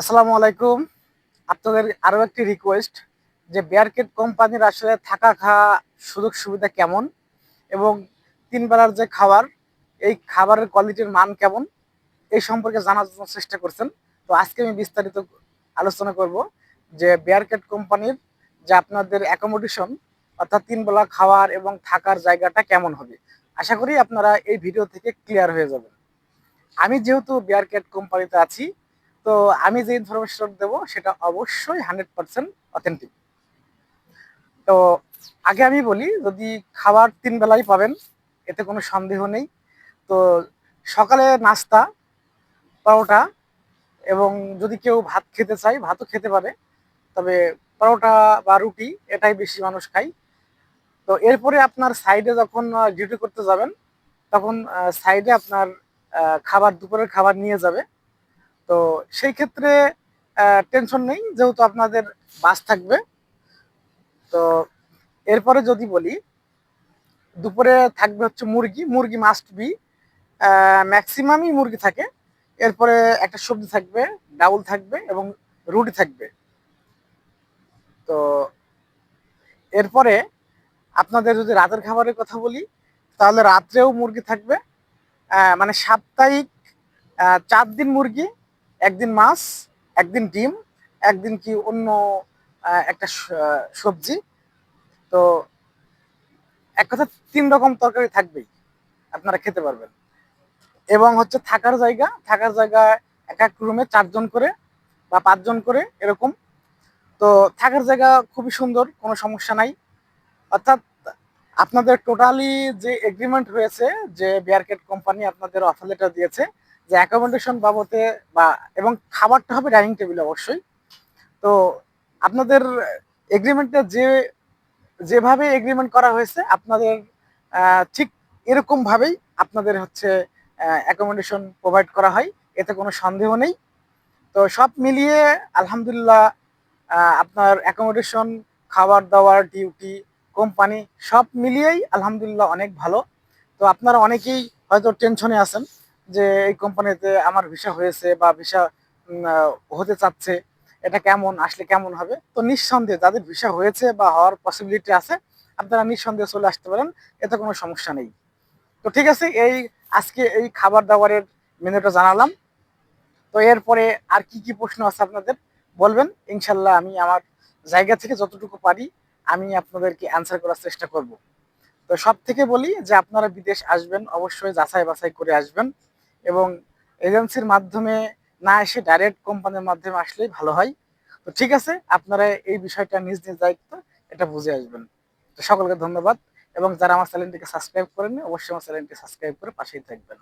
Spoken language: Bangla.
আসসালামু আলাইকুম। আপনাদের আরও একটি রিকোয়েস্ট যে বেয়ারকেট কোম্পানির আসলে থাকা খাওয়া সুযোগ সুবিধা কেমন এবং তিন বেলার যে খাবার, এই খাবারের কোয়ালিটির মান কেমন, এই সম্পর্কে জানার জন্য চেষ্টা করছেন। তো আজকে আমি বিস্তারিত আলোচনা করব যে বেয়ারকেট কোম্পানির যে আপনাদের অ্যাকোমোডেশন অর্থাৎ তিন বেলা খাওয়ার এবং থাকার জায়গাটা কেমন হবে। আশা করি আপনারা এই ভিডিও থেকে ক্লিয়ার হয়ে যাবেন। আমি যেহেতু বেয়ারকেট কোম্পানিতে আছি তো আমি যে ইনফরমেশন দেবো, সেটা অবশ্যই হান্ড্রেড পার্সেন্ট অথেন্টিক তো আগে আমি বলি, যদি খাবার তিন বেলাই পাবেন, এতে কোনো সন্দেহ নেই। তো সকালে নাস্তা, পরোটা এবং যদি কেউ ভাত খেতে চায়, ভাতও খেতে পারে। তবে পরোটা বা রুটি, এটাই বেশি মানুষ খায়। তো এরপরে আপনার সাইডে যখন ডিউটি করতে যাবেন, তখন সাইডে আপনার খাবার, দুপুরের খাবার নিয়ে যাবে। তো সেই ক্ষেত্রে টেনশন নেই, যেহেতু আপনাদের বাস থাকবে। তো এরপরে যদি বলি, দুপুরে থাকবে হচ্ছে মুরগি। মুরগি মাস্ট বি ম্যাক্সিমামই মুরগি থাকে। এরপরে একটা সবজি থাকবে, ডাউল থাকবে এবং রুটি থাকবে। তো এরপরে আপনাদের যদি রাতের খাবারের কথা বলি, তাহলে রাত্রেও মুরগি থাকবে। মানে সাপ্তাহিক চার দিন মুরগি একদিন মাছ, একদিন ডিম, একদিন কি অন্য একটা সবজি। তো এক কথা তিন রকম তরকারি থাকবেই, আপনারা খেতে পারবেন। এবং হচ্ছে থাকার জায়গা, থাকার জায়গায় এক এক রুমে চারজন করে বা পাঁচজন করে এরকম। তো থাকার জায়গা খুবই সুন্দর, কোনো সমস্যা নাই। অর্থাৎ আপনাদের টোটালি যে এগ্রিমেন্ট হয়েছে যে বিয়ারকেট কোম্পানি আপনাদের অফার লেটার দিয়েছে যে অ্যাকোমোডেশন বাবদে বা, এবং খাবারটা হবে ডাইনিং টেবিল অবশ্যই। তো আপনাদের এগ্রিমেন্টটা যে, যেভাবে এগ্রিমেন্ট করা হয়েছে, আপনাদের ঠিক এরকমভাবেই আপনাদের হচ্ছে অ্যাকোমোডেশন প্রোভাইড করা হয়। এতে কোনো সন্দেহ নেই। তো সব মিলিয়ে আলহামদুলিল্লাহ আপনার অ্যাকোমোডেশন খাবার দাবার ডিউটি কোম্পানি সব মিলিয়েই আলহামদুলিল্লাহ অনেক ভালো। তো আপনারা অনেকেই হয়তো টেনশনে আছেন। যে এই কোম্পানিতে আমার ভিসা হয়েছে বা ভিসা হতে চাচ্ছে, এটা কেমন, আসলে কেমন হবে? তো নিঃসন্দেহে যাদের ভিসা হয়েছে বা হওয়ার পসিবিলিটি আছে, আপনারা নিঃসন্দেহে চলে আসতে পারেন, এতে কোনো সমস্যা নেই। তো ঠিক আছে, এই আজকে এই খাবার দাবারের মেনুটা জানালাম। তো এরপরে আর কি কি প্রশ্ন আছে আপনাদের, বলবেন। ইনশাল্লাহ আমি আমার জায়গা থেকে যতটুকু পারি, আমি আপনাদেরকে অ্যান্সার করার চেষ্টা করব। তো সব থেকে বলি যে, আপনারা বিদেশ আসবেন, অবশ্যই যাচাই বাছাই করে আসবেন। এবং এজেন্সির মাধ্যমে না এসে ডাইরেক্ট কোম্পানির মাধ্যমে আসলেই ভালো হয়। তো ঠিক আছে, আপনারা এই বিষয়টা নিজ নিজ দায়িত্ব এটা বুঝে আসবেন। তো সকলকে ধন্যবাদ এবং যারা আমার চ্যানেলটিকে সাবস্ক্রাইব করেননি, অবশ্যই আমার চ্যানেলটি সাবস্ক্রাইব করে পাশেই থাকবেন।